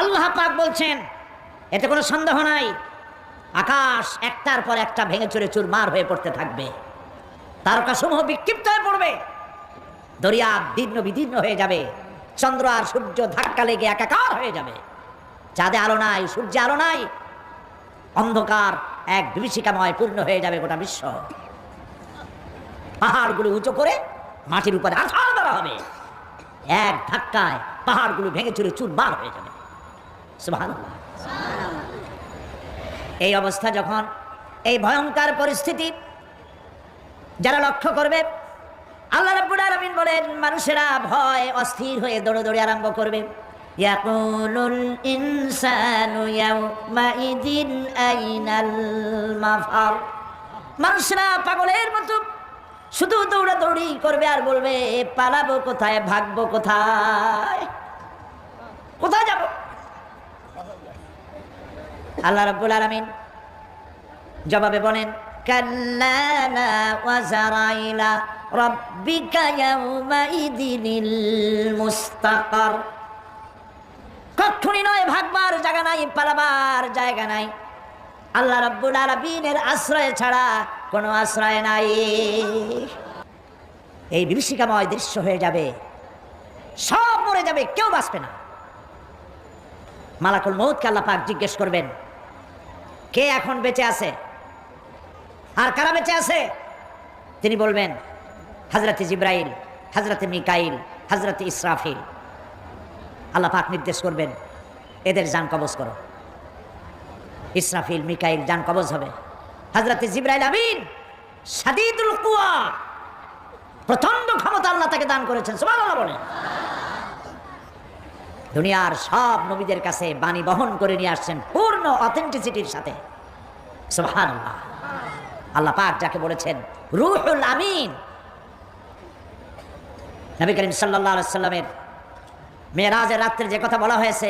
আল্লাহ পাক বলছেন, এতে কোনো সন্দেহ নাই। আকাশ একটার পর একটা ভেঙে চুরে চুরমার হয়ে পড়তে থাকবে। তারকাসমূহ বিক্ষিপ্ত হয়ে পড়বে। দরিয়া দীর্ণ বিদীর্ণ হয়ে যাবে। চন্দ্র আর সূর্য ধাক্কা লেগে একাকার হয়ে যাবে। চাঁদে আলো নাই, সূর্যে আলো নাই। অন্ধকার এক বিভীষিকাময় পূর্ণ হয়ে যাবে গোটা বিশ্ব। পাহাড়গুলো উঁচু করে মাটির উপরে আছাড় দেওয়া হবে। এক ধাক্কায় পাহাড়গুলো ভেঙে চুরে চুরমার হয়ে যাবে। এই অবস্থা যখন, এই ভয়ঙ্কর পরিস্থিতি যারা লক্ষ্য করবে, আল্লাহ রাব্বুল বলেন, মানুষেরা ভয়, অস্থির হয়ে দৌড়দৌড়ি আরম্ভ করবে। মানুষরা পাগলের মতো শুধু দৌড়াদৌড়ি করবে আর বলবে, পালাবো কোথায়, ভাগবো কোথায়? কোথায় আল্লাহ রাব্বুল আলামিন জবাবে বলেন কখনই নয়, ভাগবার জায়গা নাই, পালাবার জায়গা নাই। আল্লাহ রাব্বুল আলামিনের আশ্রয় ছাড়া কোনো আশ্রয় নাই। এই বিভীষিকাময় দৃশ্য হয়ে যাবে, সব মরে যাবে, কেউ বাঁচবে না। মালাকুল মৌতকে আল্লাহ পাক জিজ্ঞেস করবেন কে এখন বেঁচে আছে? আর কারা বেঁচে আছে? তিনি বলবেন, হজরতে জিব্রাইল, হজরতে মিকাইল, হজরতে ইসরাফিল। আল্লাহ পাক নির্দেশ করবেন, এদের যান কবজ করো। ইসরাফিল, মিকাইল যান কবজ হবে। হজরতে জিব্রাইল আমিন সাদিদুল কুয়া। প্রচণ্ড ক্ষমতা আল্লাহ তাকে দান করেছেন, সুবহানাল্লাহ বলেন। দুনিয়ার সব নবীদের কাছে বাণী বহন করে নিয়ে আসছেন পূর্ণ অথেন্টিসিটির সাথে। আল্লাহ পাক যাকে বলেছেন, রুহুল আমিন। নবী করিম সাল্লামের মেরাজের রাত্রে যে কথা বলা হয়েছে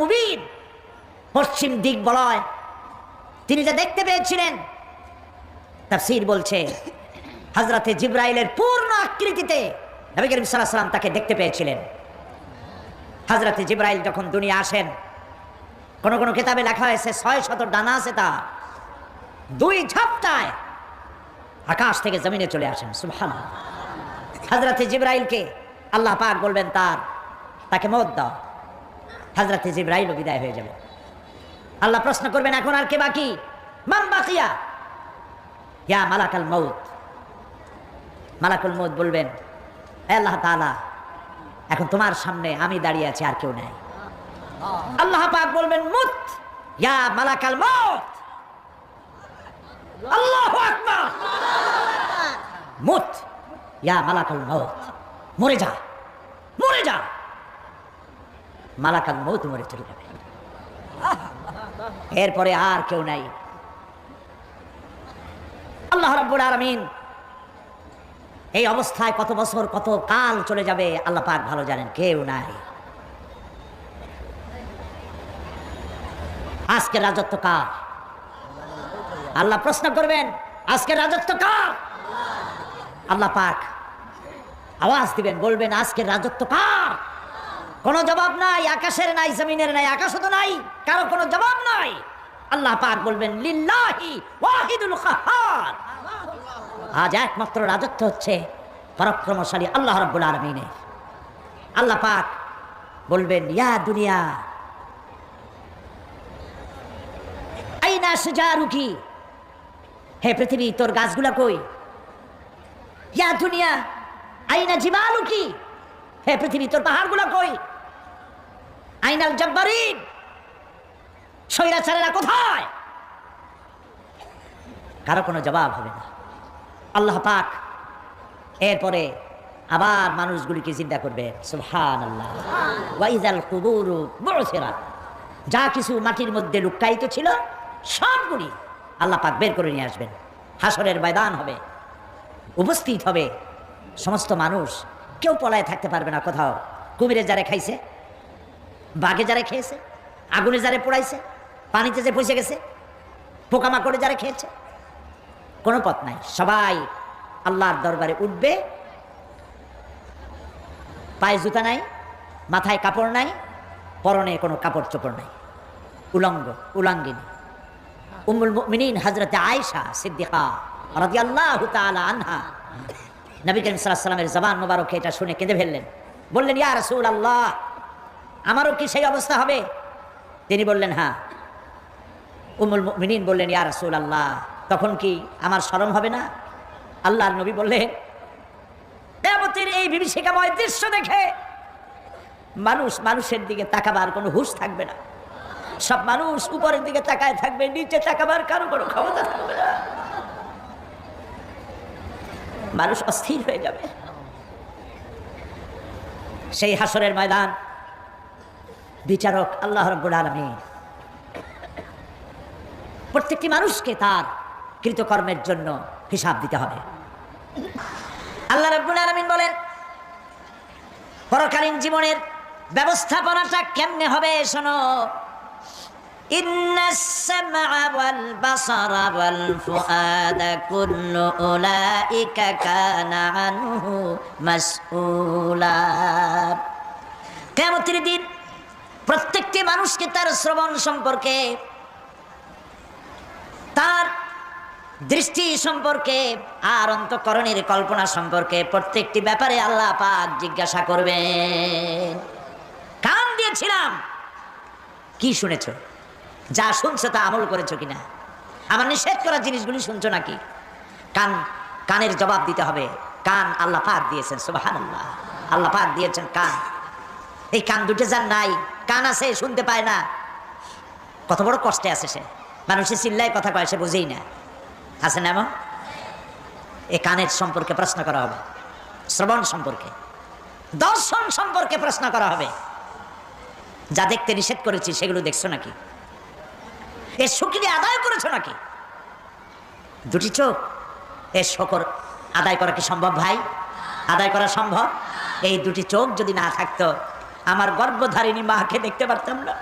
মুবিন। পশ্চিম দিক বলয়। তিনি যা দেখতে পেয়েছিলেন, তাফসীর বলছে, হযরতে জিব্রাইলের পূর্ণ আকৃতিতে নবী করিম আলাইহি সাল্লাম তাকে দেখতে পেয়েছিলেন। হজরতে জিব্রাইল যখন দুনিয়া আসেন, কোন কোন কিতাবে লেখা হয়েছে, ছয় শত ডানা আছে তা। দুই ঝাপটায় আকাশ থেকে জমিনে চলে আসেন সুবহান হজরতে জিব্রাইলকে আল্লাহ পাক বলবেন, তার, তাকে মত দাও। হজরতে জিব্রাইল বিদায় হয়ে যাবে। আল্লাহ প্রশ্ন করবেন, এখন আর কে বাকি? মান বাকিয়া? ইয়া মালাকাল মৌত মালাকুল মৌত বলবেন, "এ আল্লাহ তাআলা এখন তোমার সামনে আমি দাঁড়িয়ে আছি, আর কেউ নাই। আল্লাহ পাক বলবেন, মুত, ইয়া মালাকাল মউত। আল্লাহু মুত, ইয়া মালাকাল মউত। মরে যা মরে যা। মালাকাল মউত মরে চলে যাবে। এরপরে আর কেউ নাই। আল্লাহ রাব্বুল আলামিন এই অবস্থায় কত বছর, কত কাল চলে যাবে, আল্লাহ পাক ভালো জানেন, কেউ নাই। আজকে রাজত্ব কার? আল্লাহ প্রশ্ন করবেন, আজকে রাজত্ব কার? আল্লাহ পাক আওয়াজ দিবেন, বলবেন, আজকে রাজত্ব কার? কোনো জবাব নাই, আকাশের নাই, জমিনের নাই, আকাশও তো নাই, কারও কোনো জবাব নাই। আল্লাহ পাক বলবেন, লিল্লাহি ওয়াহিদুল কাহ্হার আজ একমাত্র রাজত্ব হচ্ছে পরাক্রমশালী আল্লাহ রব্বুল আলমিনের। আল্লাহ পাক বলবেন, ইয়া দুনিয়া, আইনা সুজারুকি হে পৃথিবী, তোর গাছগুলা কই? ইয়া দুনিয়া, আইনা জিবালুকি? হে পৃথিবী, তোর পাহাড়গুলা কই? আইনাল জব্বারিন, স্বৈরাচারেরা কোথায়? কারও কোনো জবাব হবে না। আল্লাহ পাক। এরপরে আবার মানুষগুলিকে চিন্তা করবে। সুহান আল্লাহ বুরসিরাত যা কিছু মাটির মধ্যে লুকায়িত ছিল, সবগুলি আল্লাহ পাক বের করে নিয়ে আসবেন। হাসরের ময়দান হবে, উপস্থিত হবে। সমস্ত মানুষ, কেউ পলায় থাকতে পারবে না কোথাও। কুমিরে যারা খাইছে, বাঘে যারা খেয়েছে, আগুনে যারা পোড়াইছে, পানিতে যে পচে গেছে, পোকামাকড়ে যারা খেয়েছে কোনো পথ নাই। সবাই আল্লাহর দরবারে উঠবে, পায়ে জুতা নাই, মাথায় কাপড় নাই, পরনে কোনো কাপড় চোপড় নাই। উলঙ্গ, উলাঙ্গিনী। উম্মুল মুমিনিন হজরতে আয়েশা সিদ্দিকা রাদিয়াল্লাহু আল্লাহ আনহা। নবী করিম সাল্লামের জবান মোবারকে এটা শুনে কেঁদে ফেললেন। বললেন, ইয়া রসুল রাসূলুল্লাহ, আমারও কি সেই অবস্থা হবে? তিনি বললেন হ্যাঁ। উমুল মিনিন বললেন, ইয়া রাসূল আল্লাহ তখন কি আমার শরম হবে না? আল্লাহর নবী বললেন কেয়ামতের এই বিভীষিকাময় দৃশ্য দেখে মানুষ মানুষের দিকে তাকাবার কোনো হুঁশ থাকবে না। সব মানুষ উপরের দিকে তাকায় থাকবে, নিচে তাকাবার কারও কোনো ক্ষমতা থাকবে না। মানুষ অস্থির হয়ে যাবে। সেই হাসরের ময়দান, বিচারক আল্লাহ রব্বুল আলমী প্রত্যেকটি মানুষকে তার কৃতকর্মের জন্য হিসাব দিতে হবে। আল্লাহ রব্বুল আলমিন বলেন, পরকালীন জীবনের ব্যবস্থাপনাটা কেমনে হবে শোনো? কেমতির দিন প্রত্যেকটি মানুষকে তার শ্রবণ সম্পর্কে তার দৃষ্টি সম্পর্কে আর অন্তকরণের কল্পনা সম্পর্কে প্রত্যেকটি ব্যাপারে আল্লাহ পাক জিজ্ঞাসা করবেন। কান দিয়েছিলাম। কি শুনেছ? যা শুনছো তা আমল করেছ কিনা? আমার নিষেধ করা জিনিসগুলি শুনছো নাকি? কান, কানের জবাব দিতে হবে। কান আল্লাহ পাক দিয়েছেন সুবাহান আল্লাহ আল্লাহ পাক দিয়েছেন কান। এই কান দুটো যার নাই, কান আছে, শুনতে পায় না। কত বড় কষ্টে আছে সে। মানুষের চিল্লায় কথা কয়, সে বুঝেই না। আছে না এমন এ কানের সম্পর্কে প্রশ্ন করা হবে, শ্রবণ সম্পর্কে, দর্শন সম্পর্কে প্রশ্ন করা হবে। যা দেখতে নিষেধ করেছি, সেগুলো দেখছ নাকি? এ শুকিয়ে আদায় করেছ নাকি? দুটি চোখ, এ শকর আদায় করা কি সম্ভব ভাই? আদায় করা সম্ভব? এই দুটি চোখ যদি না থাকতো, আমার গর্ভধারিণী মাকে দেখতে পারতাম না।